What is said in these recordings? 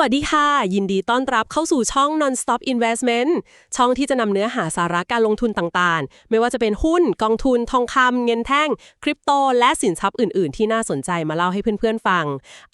สวัสดีค่ะ ยินดีต้อนรับเข้าสู่ช่อง Non-Stop Investment ช่องที่จะนำเนื้อหาสาระการลงทุนต่างๆ ไม่ว่าจะเป็นหุ้น กองทุน ทองคำเงินแท่ง คริปโต และสินทรัพย์อื่น ๆ ที่น่าสนใจมาเล่าให้เพื่อนๆฟัง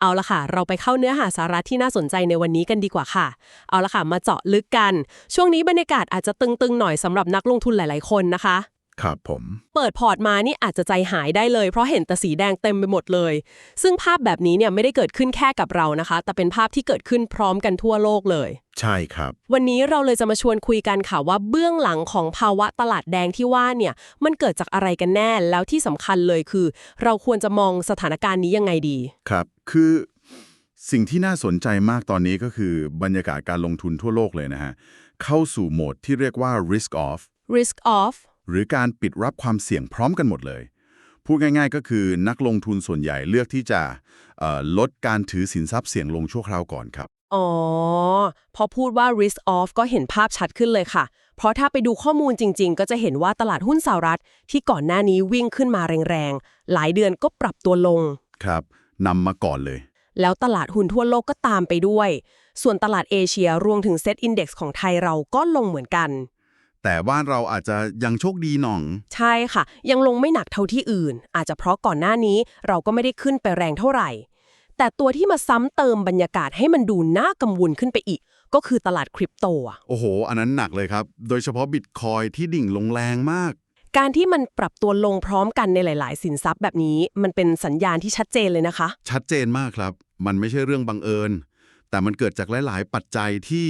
เอาละค่ะ เราไปเข้าเนื้อหาสาระที่น่าสนใจในวันนี้กันดีกว่าค่ะ เอาละค่ะ มาเจาะลึกกัน ช่วงนี้บรรยากาศอาจจะตึงๆหน่อยสำหรับนักลงทุนหลาย ๆ คนนะคะ ครับผม เปิดพอร์ตมานี่อาจจะใจหายได้เลย เพราะเห็นแต่สีแดงเต็มไปหมดเลย ซึ่งภาพแบบนี้เนี่ยไม่ได้เกิดขึ้นแค่กับเรานะคะ แต่เป็นภาพที่เกิดขึ้นพร้อมกันทั่วโลกเลย ใช่ครับ วันนี้เราเลยจะมาชวนคุยกันค่ะว่าเบื้องหลังของภาวะตลาดแดงที่ว่าเนี่ยมันเกิดจากอะไรกันแน่แล้วที่สำคัญเลยคือ เราควรจะมองสถานการณ์นี้ยังไงดี ครับ คือสิ่งที่น่าสนใจมากตอนนี้ก็คือบรรยากาศการลงทุนทั่วโลกเลยนะฮะเข้าสู่โหมดที่เรียกว่า risk off risk off หรือการปิดรับความเสี่ยงพร้อมกันหมดเลย พูดง่ายๆ ก็คือนักลงทุนส่วนใหญ่เลือกที่จะเอ่อลดการถือสินทรัพย์เสี่ยงลงชั่วคราวก่อนครับ อ๋อ พอพูดว่า risk off ก็เห็นภาพชัดขึ้นเลยค่ะ เพราะถ้าไปดูข้อมูลจริง ๆ ก็จะเห็นว่าตลาดหุ้นสหรัฐ ที่ก่อนหน้านี้วิ่งขึ้นมาแรงๆ หลายเดือนก็ปรับตัวลง ครับนำมาก่อนเลย แล้วตลาดหุ้นทั่วโลกก็ตามไปด้วย ส่วนตลาดเอเชียรวมถึงเซตอินดี x ของไทยเราก็ลงเหมือนกัน แต่บ้านเราอาจจะยังโชคดีหน่อง ใช่ค่ะ ยังลงไม่หนักเท่าที่อื่น อาจจะเพราะก่อนหน้านี้เราก็ไม่ได้ขึ้นไปแรงเท่าไหร่ แต่ตัวที่มาซ้ำเติมบรรยากาศให้มันดูน่ากังวลขึ้นไปอีก ก็คือตลาดคริปโตอะโอ้โห อันนั้นหนักเลยครับ โดยเฉพาะบิตคอยที่ดิ่งลงแรงมาก การที่มันปรับตัวลงพร้อมกันในหลาย ๆ สินทรัพย์แบบนี้ มันเป็นสัญญาณที่ชัดเจนเลยนะคะ ชัดเจนมากครับ มันไม่ใช่เรื่องบังเอิญ แต่มันเกิดจากหลาย ๆ ปัจจัยที่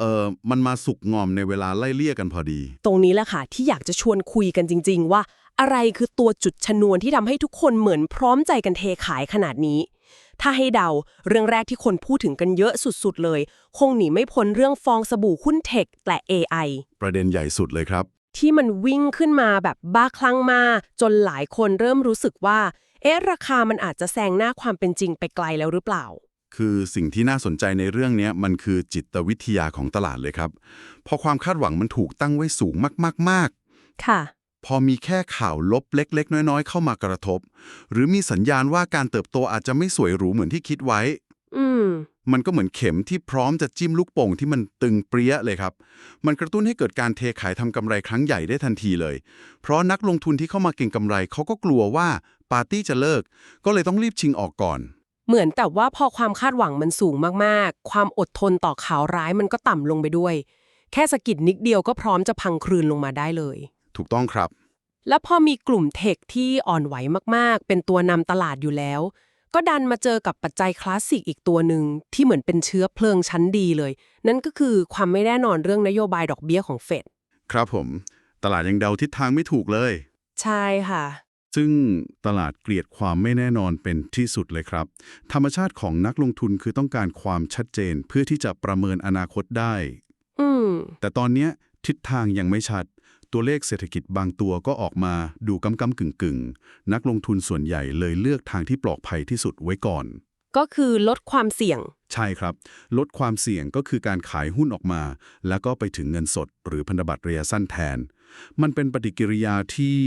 เอ่อมันมาสุกงอมในเวลาไล่เลี่ยกันพอดี ตรงนี้แหละค่ะที่อยากจะชวนคุยกันจริง ๆ ว่า อะไรคือตัวจุดชนวนที่ทำให้ทุกคนเหมือนพร้อมใจกันเทขายขนาดนี้ ถ้าให้เดาเรื่องแรกที่คนพูดถึงกันเยอะสุดๆเลย คงหนีไม่พ้นเรื่องฟองสบู่หุ้นเทคและ AI ประเด็นใหญ่สุดเลยครับ ที่มันวิ่งขึ้นมาแบบบ้าคลั่งมา จนหลายคนเริ่มรู้สึกว่า เอ๊ะราคามันอาจจะแซงหน้าความเป็นจริงไปไกลแล้วหรือเปล่า คือสิ่งที่น่าสนใจในเรื่องเนี้ยมันคือจิตวิทยาของตลาดเลยครับพอความคาดหวังมันถูกตั้งไว้สูงมากค่ะๆพอมีแค่ข่าวลบเล็ก ๆ น้อย ๆ เข้ามากระทบ หรือมีสัญญาณว่าการเติบโตอาจจะไม่สวยหรูเหมือนที่คิดไว้ อืมมันก็เหมือนเข็มที่พร้อมจะจิ้มลูกโป่งที่มันตึงเปรี้ยเลยครับ มันกระตุ้นให้เกิดการเทขายทำกำไรครั้งใหญ่ได้ทันทีเลย เพราะนักลงทุนที่เข้ามาเก็งกำไรเขาก็กลัวว่าปาร์ตี้จะเลิก ก็เลยต้องรีบชิงออกก่อน เหมือนแต่ว่าพอความคาดหวังมันสูงมากๆ ความอดทนต่อข่าวร้ายมันก็ต่ำลงไปด้วย แค่สะกิดนิดเดียวก็พร้อมจะพังคลืนลงมาได้เลย ถูกต้องครับ แล้วพอมีกลุ่มเทคที่อ่อนไหวมากๆ เป็นตัวนำตลาดอยู่แล้ว ก็ดันมาเจอกับปัจจัยคลาสสิกอีกตัวหนึ่งที่เหมือนเป็นเชื้อเพลิงชั้นดีเลย นั่นก็คือความไม่แน่นอนเรื่องนโยบายดอกเบี้ยของเฟดครับผม ตลาดยังเดาทิศทางไม่ถูกเลย ใช่ค่ะ ซึ่งตลาดเกลียดความไม่แน่นอนเป็นที่สุดเลยครับ ธรรมชาติของนักลงทุนคือต้องการความชัดเจนเพื่อที่จะประเมินอนาคตได้อืมแต่ตอนเนี้ยทิศทางยังไม่ชัด ตัวเลขเศรษฐกิจบางตัวก็ออกมาดูกำกำกึ่งกึ่งๆนักลงทุนส่วนใหญ่เลยเลือกทางที่ปลอดภัยที่สุดไว้ก่อน ก็คือลดความเสี่ยง ใช่ครับ ลดความเสี่ยงก็คือการขายหุ้นออกมา แล้วก็ไปถึงเงินสด หรือพันธบัตรระยะสั้นแทน มันเป็นปฏิกิริยาที่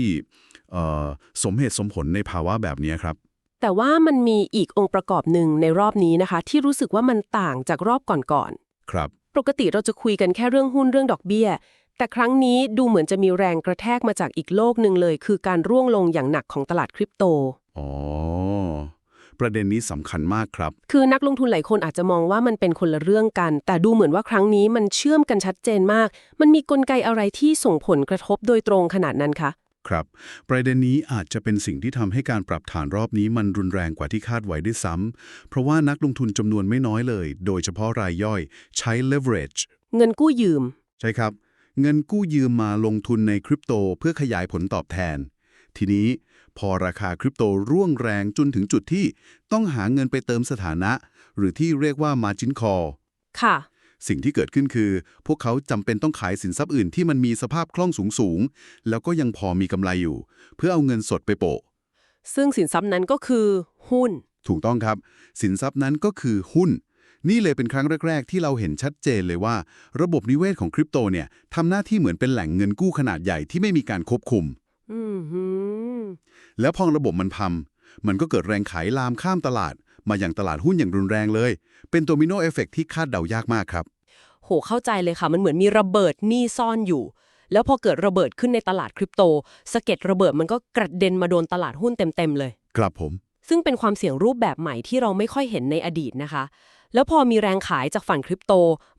เอ่อสมเหตุสมผลในภาวะแบบนี้ครับ แต่ว่ามันมีอีกองค์ประกอบหนึ่งในรอบนี้นะคะ ที่รู้สึกว่ามันต่างจากรอบก่อนครับๆปกติเราจะคุยกันแค่เรื่องหุ้นเรื่องดอกเบี้ย แต่ครั้งนี้ดูเหมือนจะมีแรงกระแทกมาจากอีกโลกหนึ่งเลย คือการร่วงลงอย่างหนักของตลาดคริปโตอ๋อ ประเด็นนี้สำคัญมากครับ คือนักลงทุนหลายคนอาจจะมองว่ามันเป็นคนละเรื่องกัน แต่ดูเหมือนว่าครั้งนี้มันเชื่อมกันชัดเจนมาก มันมีกลไกอะไรที่ส่งผลกระทบโดยตรงขนาดนั้นคะครับ ประเด็นนี้อาจจะเป็นสิ่งที่ทำให้การปรับฐานรอบนี้มันรุนแรงกว่าที่คาดไว้ด้วยซ้ำเพราะว่านักลงทุนจำนวนไม่น้อยเลย โดยเฉพาะรายย่อย ใช้ leverage เงินกู้ยืม ใช่ครับ เงินกู้ยืมมาลงทุนในคริปโตเพื่อขยายผลตอบแทน ทีนี้พอราคาคริปโตร่วงแรงจนถึงจุดที่ต้องหาเงินไปเติมสถานะ หรือที่เรียกว่า margin call ค่ะ สิ่งที่เกิดขึ้นคือ พวกเขาจำเป็นต้องขายสินทรัพย์อื่นที่มันมีสภาพคล่องสูงๆ แล้วก็ยังพอมีกำไรอยู่ เพื่อเอาเงินสดไปโปะ ซึ่งสินทรัพย์นั้นก็คือ หุ้น ถูกต้องครับ สินทรัพย์นั้นก็คือหุ้น นี่เลยเป็นครั้งแรก ๆ ที่เราเห็นชัดเจนเลยว่า ระบบนิเวศของคริปโตเนี่ยทำหน้าที่เหมือนเป็นแหล่งเงินกู้ขนาดใหญ่ที่ไม่มีการควบคุม อืมหืมแล้วพอระบบมันพัมมันก็เกิดแรงขายลามข้ามตลาด มาอย่างตลาดหุ้นอย่างรุนแรงเลย เป็นโดมิโนเอฟเฟกต์ที่คาดเดายากมากครับ โหเข้าใจเลยค่ะ มันเหมือนมีระเบิดหนี่ซ่อนอยู่ แล้วพอเกิดระเบิดขึ้นในตลาดคริปโตสะเก็ดระเบิดมันก็กระเด็นมาโดนตลาดหุ้นเต็มๆเลย ครับผม ซึ่งเป็นความเสี่ยงรูปแบบใหม่ที่เราไม่ค่อยเห็นในอดีตนะคะ แล้วพอมีแรงขายจากฝั่งคริปโต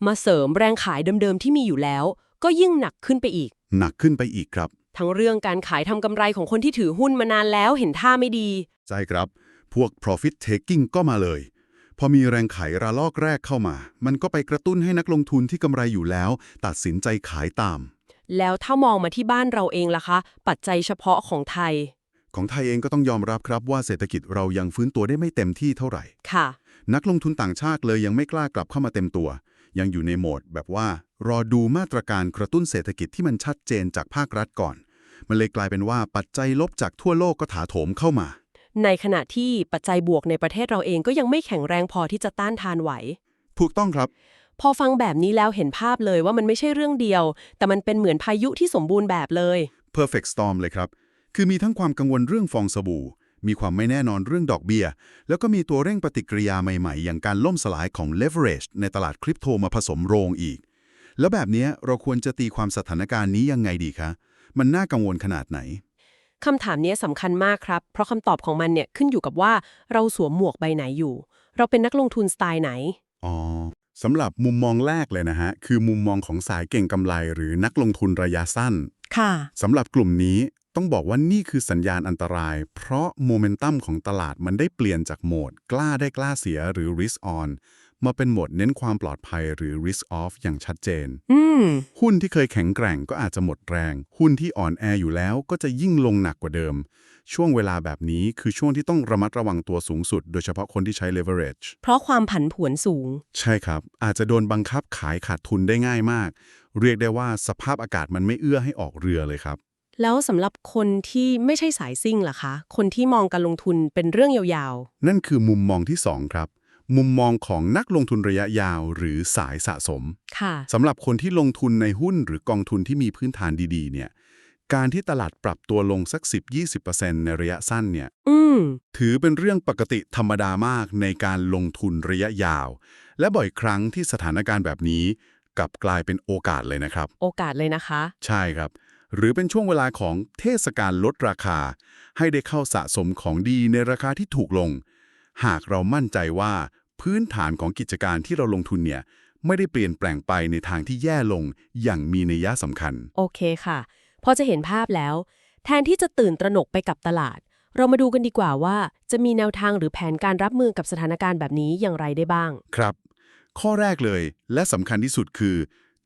มาเสริมแรงขายเดิมๆที่มีอยู่แล้ว ก็ยิ่งหนักขึ้นไปอีก หนักขึ้นไปอีกครับ ทั้งเรื่องการขายทำกำไรของคนที่ถือหุ้นมานานแล้วเห็นท่าไม่ดี ใช่ครับ พวก profit taking ก็มาเลย พอมีแรงขายระลอกแรกเข้ามา มันก็ไปกระตุ้นให้นักลงทุนที่กำไรอยู่แล้ว ตัดสินใจขายตาม แล้วถ้ามองมาที่บ้านเราเองล่ะคะ ปัจจัยเฉพาะของไทย ของไทยเองก็ต้องยอมรับครับว่าเศรษฐกิจเรายังฟื้นตัวได้ไม่เต็มที่เท่าไหร่ ค่ะ นักลงทุนต่างชาติเลยยังไม่กล้ากลับเข้ามาเต็มตัว ยังอยู่ในโหมดแบบว่า รอดูมาตรการกระตุ้นเศรษฐกิจที่มันชัดเจนจากภาครัฐก่อน มันเลยกลายเป็นว่าปัจจัยลบจากทั่วโลกก็ถาโถมเข้ามา ในขณะที่ปัจจัยบวกในประเทศเราเองก็ยังไม่แข็งแรงพอที่จะต้านทานไหว ถูกต้องครับ พอฟังแบบนี้แล้วเห็นภาพเลยว่ามันไม่ใช่เรื่องเดียว แต่มันเป็นเหมือนพายุที่สมบูรณ์แบบเลย perfect storm เลยครับ คือมีทั้งความกังวลเรื่องฟองสบู่ มีความไม่แน่นอนเรื่องดอกเบี้ย แล้วก็มีตัวเร่งปฏิกิริยาใหม่ๆ อย่างการล่มสลายของ leverage ในตลาดคริปโตมาผสมโรงอีก แล้วแบบเนี้ยเราควรจะตีความสถานการณ์นี้ยังไงดีคะ มันน่ากังวลขนาดไหนคำถามนี้สำคัญมากครับ เพราะคำตอบของมันเนี่ยขึ้นอยู่กับว่าเราสวมหมวกใบไหนอยู่ เราเป็นนักลงทุนสไตล์ไหน อ๋อสำหรับมุมมองแรกเลยนะฮะ คือมุมมองของสายเก่งกำไรหรือนักลงทุนระยะสั้น ค่ะสำหรับกลุ่มนี้ต้องบอกว่านี่คือสัญญาณอันตราย เพราะโมเมนตัมของตลาดมันได้เปลี่ยนจากโหมด กล้าได้กล้าเสียหรือ risk on มาเป็นโหมดเน้นความปลอดภัยหรือ risk off อย่างชัดเจนอืมหุ้นที่เคยแข็งแกร่งก็อาจจะหมดแรง หุ้นที่อ่อนแออยู่แล้วก็จะยิ่งลงหนักกว่าเดิม ช่วงเวลาแบบนี้คือช่วงที่ต้องระมัดระวังตัวสูงสุด โดยเฉพาะคนที่ใช้ leverage เพราะความผันผวนสูง ใช่ครับ อาจจะโดนบังคับขายขาดทุนได้ง่ายมาก เรียกได้ว่าสภาพอากาศมันไม่เอื้อให้ออกเรือเลยครับแล้วสำหรับคนที่ไม่ใช่สายซิ่งล่ะคะ คนที่มองการลงทุนเป็นเรื่องยาวนั่นคือมุมมองที่ 2 ครับ มุมมองของนักลงทุนระยะยาวหรือสายสะสมๆค่ะสำหรับคนที่ลงทุนในหุ้นหรือกองทุนที่มีพื้นฐานดีๆ เนี่ย การที่ตลาดปรับตัวลงสัก 10-20%ในระยะสั้นเนี่ยอืมถือเป็นเรื่องปกติธรรมดามากในการลงทุนระยะยาว และบ่อยครั้งที่สถานการณ์แบบนี้กลับกลายเป็นโอกาสเลยนะครับ โอกาสเลยนะคะ ใช่ครับ หรือเป็นช่วงเวลาของเทศกาลลดราคา ให้ได้เข้าสะสมของดีในราคาที่ถูกลง หากเรามั่นใจว่าพื้นฐานของกิจการที่เราลงทุนเนี่ยไม่ได้เปลี่ยนแปลงไปในทางที่แย่ลงอย่างมีนัยยะสำคัญ โอเคค่ะ พอจะเห็นภาพแล้ว แทนที่จะตื่นตระหนกไปกับตลาด เรามาดูกันดีกว่าว่าจะมีแนวทางหรือแผนการรับมือกับสถานการณ์แบบนี้อย่างไรได้บ้าง ครับ ข้อแรกเลยและสำคัญที่สุดคือ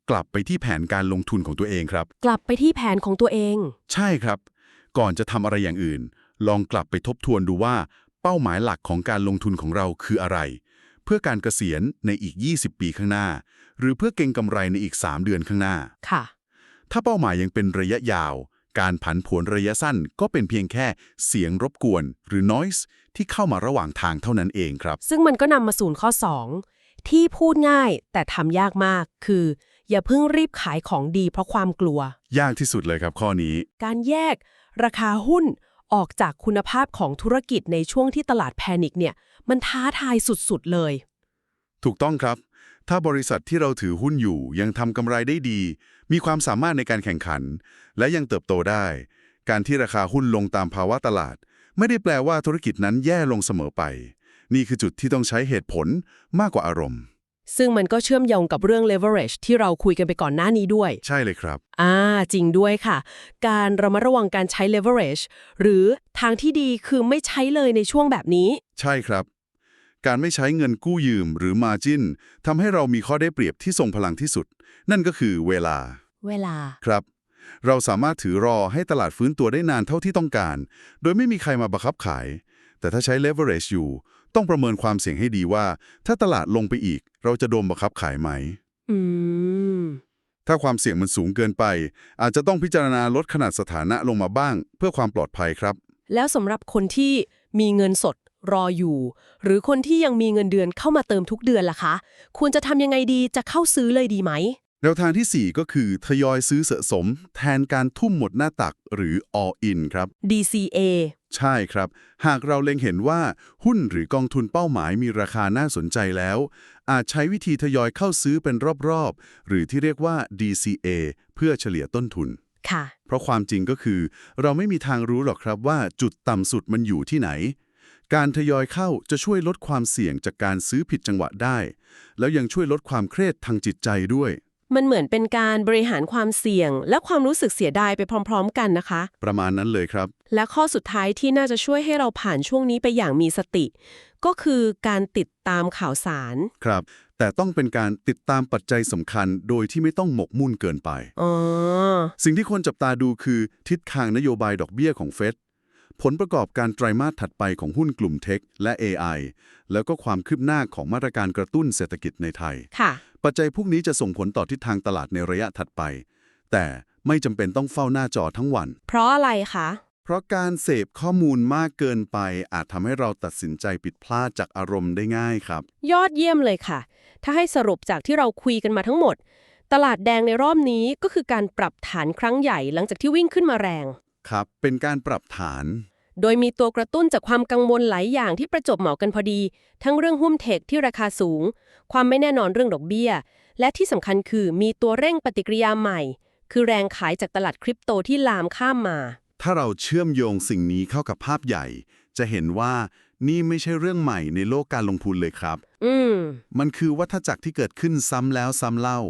กลับไปที่แผนการลงทุนของตัวเองครับ กลับไปที่แผนของตัวเอง ใช่ครับ ก่อนจะทำอะไรอย่างอื่น ลองกลับไปทบทวนดูว่า เป้าหมายหลักของการลงทุนของเราคืออะไร เพื่อการเกษียณในอีก 20 ปีข้างหน้า หรือเพื่อเก็งกำไรในอีก 3 เดือนข้างหน้า ค่ะ ถ้าเป้าหมายยังเป็นระยะยาว การผันผวนระยะสั้นก็เป็นเพียงแค่เสียงรบกวนหรือ noise ที่เข้ามาระหว่างทางเท่านั้นเองครับ ซึ่งมันก็นำมาสู่ข้อ 2 ที่พูดง่ายแต่ทำยากมากคืออย่าเพิ่งรีบขายของดีเพราะความกลัว ยากที่สุดเลยครับข้อนี้ การแยก ราคาหุ้น ออกจากคุณภาพของธุรกิจในช่วงที่ตลาดแพนิคเนี่ย มันท้าทายสุดๆเลย ถูกต้องครับ ถ้าบริษัทที่เราถือหุ้นอยู่ยังทำกำไรได้ดี มีความสามารถในการแข่งขัน และยังเติบโตได้ การที่ราคาหุ้นลงตามภาวะตลาด ไม่ได้แปลว่าธุรกิจนั้นแย่ลงเสมอไป นี่คือจุดที่ต้องใช้เหตุผลมากกว่าอารมณ์ ซึ่งมันก็เชื่อมโยงกับเรื่อง leverage ที่เราคุยกันไปก่อนหน้านี้ด้วย ใช่เลยครับ อ่า จริงด้วยค่ะ การระมัดระวังการใช้ leverage หรือทางที่ดีคือไม่ใช้เลยในช่วงแบบนี้ ใช่ครับ การไม่ใช้เงินกู้ยืมหรือ margin ทำให้เรามีข้อได้เปรียบที่ทรงพลังที่สุด นั่นก็คือเวลา เวลา ครับ เราสามารถถือรอให้ตลาดฟื้นตัวได้นานเท่าที่ต้องการ โดยไม่มีใครมาบังคับขาย แต่ถ้าใช้ leverage อยู่ ต้องประเมินความเสี่ยงให้ดีว่า ถ้าตลาดลงไปอีก เราจะโดนบังคับขายไหม อืม ถ้าความเสี่ยงมันสูงเกินไป อาจจะต้องพิจารณาลดขนาดสถานะลงมาบ้าง เพื่อความปลอดภัยครับ แล้วสำหรับคนที่มีเงินสดรออยู่ หรือคนที่ยังมีเงินเดือนเข้ามาเติมทุกเดือนล่ะคะ ควรจะทำยังไงดีจะเข้าซื้อเลยดีไหม แนวทางทีสี่ 4 ก็คือทยอยซื้อสะสม แทนการทุ่มหมดหน้าตักหรือ all in ครับ DCA ใช่ครับ หากเราเล็งเห็นว่าหุ้นหรือกองทุนเป้าหมายมีราคาน่าสนใจแล้ว อาจใช้วิธีทยอยเข้าซื้อเป็นรอบๆ หรือที่เรียกว่า DCA เพื่อเฉลี่ยต้นทุน ค่ะ เพราะความจริงก็คือ เราไม่มีทางรู้หรอกครับว่าจุดต่ำสุดมันอยู่ที่ไหน การทยอยเข้าจะช่วยลดความเสี่ยงจากการซื้อผิดจังหวะได้ แล้วยังช่วยลดความเครียดทางจิตใจด้วย มันเหมือนเป็นการบริหารความเสี่ยง และความรู้สึกเสียดายไปพร้อม ๆ กันนะคะ ประมาณนั้นเลยครับ และข้อสุดท้ายที่น่าจะช่วยให้เราผ่านช่วงนี้ไปอย่างมีสติ ก็คือการติดตามข่าวสาร ครับ แต่ต้องเป็นการติดตามปัจจัยสำคัญ โดยที่ไม่ต้องหมกมุ่นเกินไป อ๋อ สิ่งที่คนจับตาดูคือทิศทางนโยบายดอกเบี้ยของเฟดผลประกอบการไตรมาสถัดไปของหุ้นกลุ่มเทคและ AI แล้วก็ความคืบหน้าของมาตรการกระตุ้นเศรษฐกิจในไทย ค่ะ ปัจจัยพวกนี้จะส่งผลต่อทิศทางตลาดในระยะถัดไป แต่ไม่จำเป็นต้องเฝ้าหน้าจอทั้งวัน เพราะอะไรคะ เพราะการเสพข้อมูลมากเกินไป อาจทำให้เราตัดสินใจผิดพลาดจากอารมณ์ได้ง่ายครับ ยอดเยี่ยมเลยค่ะ ถ้าให้สรุปจากที่เราคุยกันมาทั้งหมด ตลาดแดงในรอบนี้ก็คือการปรับฐานครั้งใหญ่หลังจากที่วิ่งขึ้นมาแรง ครับ เป็นการปรับฐาน โดยมีตัวกระตุ้นจากความกังวลหลายอย่างที่ประจบเหมาะกันพอดี ทั้งเรื่องหุ้นเทคที่ราคาสูง ความไม่แน่นอนเรื่องดอกเบี้ย และที่สำคัญคือมีตัวเร่งปฏิกิริยาใหม่ คือแรงขายจากตลาดคริปโตที่ลามข้ามมา ถ้าเราเชื่อมโยงสิ่งนี้เข้ากับภาพใหญ่ จะเห็นว่านี่ไม่ใช่เรื่องใหม่ในโลกการลงทุนเลยครับ อืม มันคือวัฏจักรที่เกิดขึ้นซ้ำแล้วซ้ำเล่า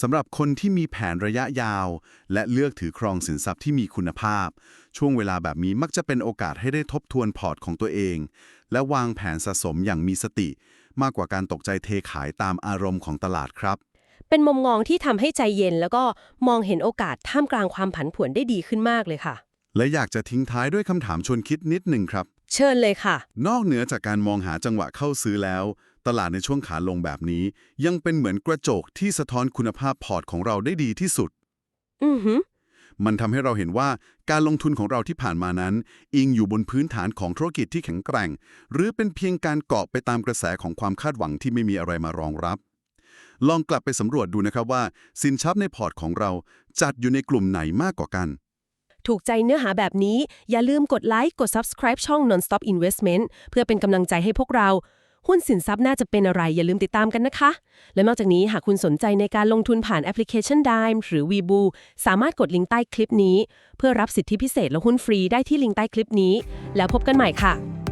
สำหรับคนที่มีแผนระยะยาว และเลือกถือครองสินทรัพย์ที่มีคุณภาพ ช่วงเวลาแบบนี้มักจะเป็นโอกาสให้ได้ทบทวนพอร์ตของตัวเอง และวางแผนสะสมอย่างมีสติ มากกว่าการตกใจเทขายตามอารมณ์ของตลาดครับ เป็นมุมมองที่ทำให้ใจเย็น แล้วก็มองเห็นโอกาสท่ามกลางความผันผวนได้ดีขึ้นมากเลยค่ะ และอยากจะทิ้งท้ายด้วยคำถามชวนคิดนิดหนึ่งครับ เชิญเลยค่ะ นอกเหนือจากการมองหาจังหวะเข้าซื้อแล้ว ตลาดในช่วงขาลงแบบนี้ ยังเป็นเหมือนกระจกที่สะท้อนคุณภาพพอร์ตของเราได้ดีที่สุด อือหือ มันทำให้เราเห็นว่าการลงทุนของเราที่ผ่านมานั้น อิงอยู่บนพื้นฐานของธุรกิจที่แข็งแกร่ง หรือเป็นเพียงการเกาะไปตามกระแสของความคาดหวังที่ไม่มีอะไรมารองรับ ลองกลับไปสำรวจดูนะครับว่า สินทรัพย์ในพอร์ตของเราจัดอยู่ในกลุ่มไหนมากกว่ากันถูกใจเนื้อหาแบบนี้ อย่าลืมกดไลค์ กด subscribe ช่อง Nonstop Investment เพื่อเป็นกำลังใจให้พวกเรา หุ้นสินทรัพย์น่าจะเป็นอะไรอย่าลืมติดตามกันนะคะ และนอกจากนี้หากคุณสนใจในการลงทุนผ่านแอปพลิเคชัน Dime หรือ Webu สามารถกดลิงก์ใต้คลิปนี้ เพื่อรับสิทธิพิเศษและหุ้นฟรีได้ที่ลิงก์ใต้คลิปนี้ แล้วพบกันใหม่ค่ะ